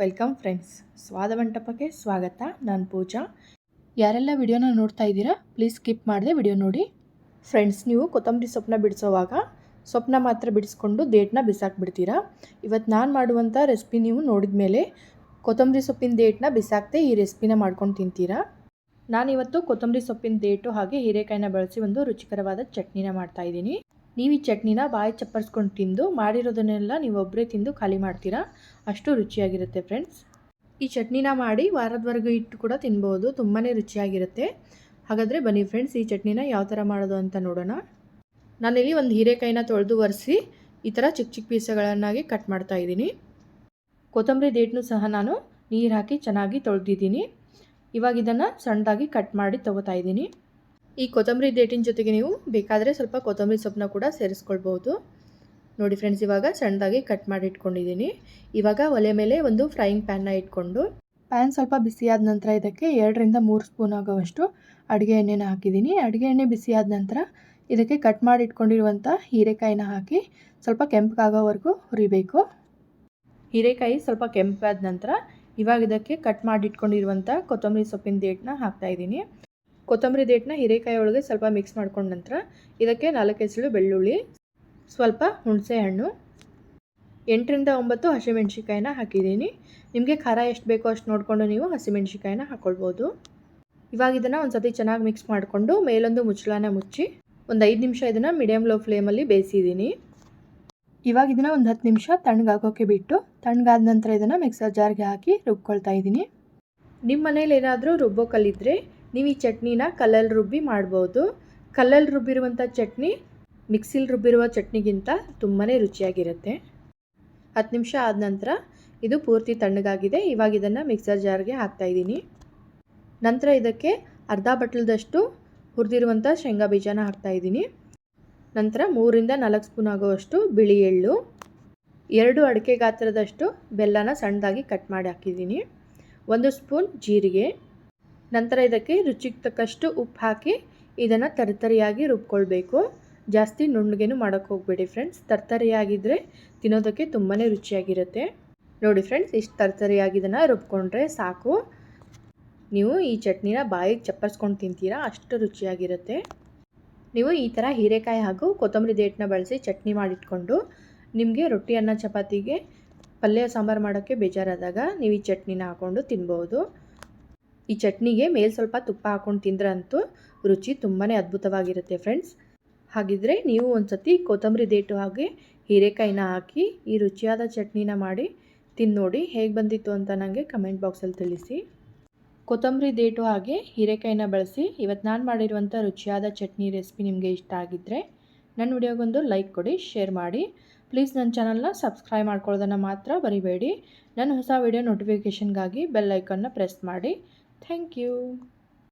Welcome friends ಸ್ವಾದ ಮಂಟಪಕ್ಕೆ ಸ್ವಾಗತ. ನಾನು ಪೂಜಾ. ಯಾರೆಲ್ಲ ವಿಡಿಯೋನ ನೋಡ್ತಾ ಇದ್ದೀರಾ ಪ್ಲೀಸ್ ಸ್ಕಿಪ್ ಮಾಡದೆ ವಿಡಿಯೋ ನೋಡಿ. ಫ್ರೆಂಡ್ಸ್ ನೀವು ಕೊತ್ತಂಬರಿ ಸೊಪ್ಪನ್ನ ಬಿಡಿಸೋವಾಗ ಸೊಪ್ಪನ್ನ ಮಾತ್ರ ಬಿಡಿಸ್ಕೊಂಡು ಡೇಟ್ನ ಬಿಸಾಕ್ಬಿಡ್ತೀರಾ? ಇವತ್ತು ನಾನು ಮಾಡುವಂಥ ರೆಸಿಪಿ ನೀವು ನೋಡಿದ ಮೇಲೆ ಕೊತ್ತಂಬರಿ ಸೊಪ್ಪಿನ ಡೇಟ್ನ ಬಿಸಾಕದೆ ಈ ರೆಸಿಪಿನ ಮಾಡ್ಕೊಂಡು ತಿಂತೀರಾ? ನಾನಿವತ್ತು ಕೊತ್ತಂಬರಿ ಸೊಪ್ಪಿನ ಡೇಟು ಹಾಗೆ ಹೀರೆಕಾಯಿನ ಬಳಸಿ ಒಂದು ರುಚಿಕರವಾದ ಚಟ್ನಿನ ಮಾಡ್ತಾ ಇದ್ದೀನಿ. ನೀವು ಈ ಚಟ್ನಿನ ಬಾಯಿ ಚಪ್ಪರ್ಸ್ಕೊಂಡು ತಿಂದು ಮಾಡಿರೋದನ್ನೆಲ್ಲ ನೀವು ಒಬ್ಬರೇ ತಿಂದು ಖಾಲಿ ಮಾಡ್ತೀರಾ? ಅಷ್ಟು ರುಚಿಯಾಗಿರುತ್ತೆ ಫ್ರೆಂಡ್ಸ್. ಈ ಚಟ್ನಿನ ಮಾಡಿ ವಾರದವರೆಗೂ ಇಟ್ಟು ಕೂಡ ತಿನ್ಬೋದು ತುಂಬಾ ರುಚಿಯಾಗಿರುತ್ತೆ. ಹಾಗಾದರೆ ಬನ್ನಿ ಫ್ರೆಂಡ್ಸ್, ಈ ಚಟ್ನಿನ ಯಾವ ಥರ ಮಾಡೋದು ಅಂತ ನೋಡೋಣ. ನಾನಿಲ್ಲಿ ಒಂದು ಹೀರೆಕಾಯಿನ ತೊಳೆದು ಒರೆಸಿ ಈ ಥರ ಚಿಕ್ಕ ಚಿಕ್ಕ ಪೀಸಗಳನ್ನಾಗಿ ಕಟ್ ಮಾಡ್ತಾ ಇದ್ದೀನಿ. ಕೊತ್ತಂಬರಿ ಡೇಟ್ನು ಸಹ ನಾನು ನೀರು ಹಾಕಿ ಚೆನ್ನಾಗಿ ತೊಳೆದಿದ್ದೀನಿ. ಇವಾಗ ಇದನ್ನು ಸಣ್ಣದಾಗಿ ಕಟ್ ಮಾಡಿ ತೊಗೋತಾ ಈ ಕೊತ್ತಂಬರಿ ಡೇಟಿನ ಜೊತೆಗೆ ನೀವು ಬೇಕಾದರೆ ಸ್ವಲ್ಪ ಕೊತ್ತಂಬರಿ ಸೊಪ್ಪನ್ನ ಕೂಡ ಸೇರಿಸ್ಕೊಳ್ಬೋದು. ನೋಡಿ ಫ್ರೆಂಡ್ಸ್ ಇವಾಗ ಸಣ್ಣದಾಗಿ ಕಟ್ ಮಾಡಿ ಇಟ್ಕೊಂಡಿದ್ದೀನಿ. ಇವಾಗ ಒಲೆ ಮೇಲೆ ಒಂದು ಫ್ರೈಯಿಂಗ್ ಪ್ಯಾನ್ನ ಇಟ್ಕೊಂಡು ಪ್ಯಾನ್ ಸ್ವಲ್ಪ ಬಿಸಿಯಾದ ನಂತರ ಇದಕ್ಕೆ ಎರಡರಿಂದ ಮೂರು ಸ್ಪೂನ್ ಆಗೋವಷ್ಟು ಅಡುಗೆ ಎಣ್ಣೆನ ಹಾಕಿದ್ದೀನಿ. ಅಡುಗೆ ಎಣ್ಣೆ ಬಿಸಿಯಾದ ನಂತರ ಇದಕ್ಕೆ ಕಟ್ ಮಾಡಿ ಇಟ್ಕೊಂಡಿರುವಂಥ ಹೀರೆಕಾಯಿನ ಹಾಕಿ ಸ್ವಲ್ಪ ಕೆಂಪಗಾಗೋವರೆಗೂ ಹುರಿಬೇಕು. ಹೀರೆಕಾಯಿ ಸ್ವಲ್ಪ ಕೆಂಪಾದ ನಂತರ ಇವಾಗ ಇದಕ್ಕೆ ಕಟ್ ಮಾಡಿ ಇಟ್ಕೊಂಡಿರುವಂಥ ಕೊತ್ತಂಬರಿ ಸೊಪ್ಪಿನ ದೇಟನ್ನ ಹಾಕ್ತಾಯಿದ್ದೀನಿ ಕೊತ್ತಂಬರಿ ದೇಟ್ನ ಹೀರೆಕಾಯಿ ಒಳಗೆ ಸ್ವಲ್ಪ ಮಿಕ್ಸ್ ಮಾಡ್ಕೊಂಡ ನಂತರ ಇದಕ್ಕೆ ನಾಲ್ಕು ಹೆಸರು ಬೆಳ್ಳುಳ್ಳಿ, ಸ್ವಲ್ಪ ಹುಣಸೆ ಹಣ್ಣು, ಎಂಟರಿಂದ ಒಂಬತ್ತು ಹಸಿಮೆಣ್ಸಿಕಾಯಿನ ಹಾಕಿದ್ದೀನಿ. ನಿಮಗೆ ಖಾರ ಎಷ್ಟು ಬೇಕೋ ಅಷ್ಟು ನೋಡಿಕೊಂಡು ನೀವು ಹಸಿಮೆಣ್ಸಿಕಾಯಿನ ಹಾಕ್ಕೊಳ್ಬೋದು ಇವಾಗ ಇದನ್ನು ಒಂದು ಸತಿ ಚೆನ್ನಾಗಿ ಮಿಕ್ಸ್ ಮಾಡಿಕೊಂಡು ಮೇಲೊಂದು ಮುಚ್ಚಳನ ಮುಚ್ಚಿ ಒಂದು ಐದು ನಿಮಿಷ ಇದನ್ನು ಮೀಡಿಯಮ್ ಲೋ ಫ್ಲೇಮಲ್ಲಿ ಬೇಯಿಸಿದ್ದೀನಿ. ಇವಾಗ ಇದನ್ನು ಒಂದು ಹತ್ತು ನಿಮಿಷ ತಣ್ಣಗಾಗೋಕ್ಕೆ ಬಿಟ್ಟು ತಣ್ಣಗಾದ ನಂತರ ಇದನ್ನು ಮಿಕ್ಸರ್ ಜಾರ್ಗೆ ಹಾಕಿ ರುಬ್ಕೊಳ್ತಾ ಇದ್ದೀನಿ. ನಿಮ್ಮ ಮನೇಲಿ ಏನಾದರೂ ರುಬ್ಬೋ ಕಲ್ಲಿದ್ದರೆ ನೀವು ಈ ಚಟ್ನಿನ ಕಲ್ಲಲ್ಲಿ ರುಬ್ಬಿ ಮಾಡ್ಬೋದು. ಕಲ್ಲಲ್ಲಿ ರುಬ್ಬಿರುವಂಥ ಚಟ್ನಿ ಮಿಕ್ಸಿಲಿ ರುಬ್ಬಿರುವ ಚಟ್ನಿಗಿಂತ ತುಂಬಾ ರುಚಿಯಾಗಿರುತ್ತೆ. ಹತ್ತು ನಿಮಿಷ ಆದ ನಂತರ ಇದು ಪೂರ್ತಿ ತಣ್ಣಗಾಗಿದೆ. ಇವಾಗ ಇದನ್ನು ಮಿಕ್ಸರ್ ಜಾರ್ಗೆ ಹಾಕ್ತಾಯಿದ್ದೀನಿ ನಂತರ ಇದಕ್ಕೆ ಅರ್ಧ ಬಟ್ಲದಷ್ಟು ಹುರಿದಿರುವಂಥ ಶೇಂಗಾ ಬೀಜನ ಹಾಕ್ತಾಯಿದ್ದೀನಿ ನಂತರ ಮೂರಿಂದ ನಾಲ್ಕು ಸ್ಪೂನ್ ಆಗುವಷ್ಟು ಬಿಳಿ ಎಳ್ಳು, ಎರಡು ಅಡಿಕೆ ಗಾತ್ರದಷ್ಟು ಬೆಲ್ಲನ ಸಣ್ಣದಾಗಿ ಕಟ್ ಮಾಡಿ ಹಾಕಿದ್ದೀನಿ. ಒಂದು ಸ್ಪೂನ್ ಜೀರಿಗೆ ನಂತರ ಇದಕ್ಕೆ ರುಚಿಗೆ ತಕ್ಕಷ್ಟು ಉಪ್ಪು ಹಾಕಿ ಇದನ್ನು ತರ್ತರಿಯಾಗಿ ರುಬ್ಕೊಳ್ಬೇಕು. ಜಾಸ್ತಿ ನುಣ್ಣಗೇನು ಮಾಡೋಕ್ಕೆ ಹೋಗಬೇಡಿ ಫ್ರೆಂಡ್ಸ್ ತರ್ತರಿಯಾಗಿದ್ದರೆ ತಿನ್ನೋದಕ್ಕೆ ತುಂಬಾ ರುಚಿಯಾಗಿರುತ್ತೆ. ನೋಡಿ ಫ್ರೆಂಡ್ಸ್ ಇಷ್ಟು ತರ್ತರಿಯಾಗಿದ್ದನ್ನು ರುಬ್ಕೊಂಡ್ರೆ ಸಾಕು. ನೀವು ಈ ಚಟ್ನಿನ ಬಾಯಿಗೆ ಚಪ್ಪರ್ಸ್ಕೊಂಡು ತಿಂತೀರಾ, ಅಷ್ಟು ರುಚಿಯಾಗಿರುತ್ತೆ. ನೀವು ಈ ಥರ ಹೀರೆಕಾಯಿ ಹಾಗೂ ಕೊತ್ತಂಬರಿ ದೇಟ್ನ ಬಳಸಿ ಚಟ್ನಿ ಮಾಡಿಟ್ಕೊಂಡು ನಿಮಗೆ ರೊಟ್ಟಿ ಅನ್ನ ಚಪಾತಿಗೆ ಪಲ್ಯ ಸಾಂಬಾರು ಮಾಡೋಕ್ಕೆ ಬೇಜಾರಾದಾಗ ನೀವು ಈ ಚಟ್ನಿನ ಹಾಕ್ಕೊಂಡು ತಿನ್ಬೋದು. ಈ ಚಟ್ನಿಗೆ ಮೇಲೆ ಸ್ವಲ್ಪ ತುಪ್ಪ ಹಾಕೊಂಡು ತಿಂದ್ರಂತೂ ರುಚಿ ತುಂಬಾ ಅದ್ಭುತವಾಗಿರುತ್ತೆ ಫ್ರೆಂಡ್ಸ್ ಹಾಗಿದ್ರೆ ನೀವು ಒಂದು ಸತಿ ಕೊತ್ತಂಬರಿ ದೇಟು ಹಾಗೆ ಹೀರೆಕಾಯಿನ ಹಾಕಿ ಈ ರುಚಿಯಾದ ಚಟ್ನಿನ ಮಾಡಿ ತಿಂದು ನೋಡಿ ಹೇಗೆ ಬಂದಿತ್ತು ಅಂತ ನನಗೆ ಕಮೆಂಟ್ ಬಾಕ್ಸಲ್ಲಿ ತಿಳಿಸಿ. ಕೊತ್ತಂಬರಿ ದೇಟು ಹಾಗೆ ಹೀರೆಕಾಯಿನ ಬಳಸಿ ಇವತ್ತು ನಾನು ಮಾಡಿರುವಂಥ ರುಚಿಯಾದ ಚಟ್ನಿ ರೆಸಿಪಿ ನಿಮಗೆ ಇಷ್ಟ ಆಗಿದ್ದರೆ ನನ್ನ ವಿಡಿಯೋಗೊಂದು ಲೈಕ್ ಕೊಡಿ ಶೇರ್ ಮಾಡಿ. ಪ್ಲೀಸ್ ನನ್ನ ಚಾನಲ್ನ ಸಬ್ಸ್ಕ್ರೈಬ್ ಮಾಡ್ಕೊಳ್ಳೋದನ್ನು ಮಾತ್ರ ಬರಿಬೇಡಿ ನನ್ನ ಹೊಸ ವಿಡಿಯೋ ನೋಟಿಫಿಕೇಷನ್ಗಾಗಿ ಬೆಲ್ ಐಕನ್ನ ಪ್ರೆಸ್ ಮಾಡಿ. Thank you.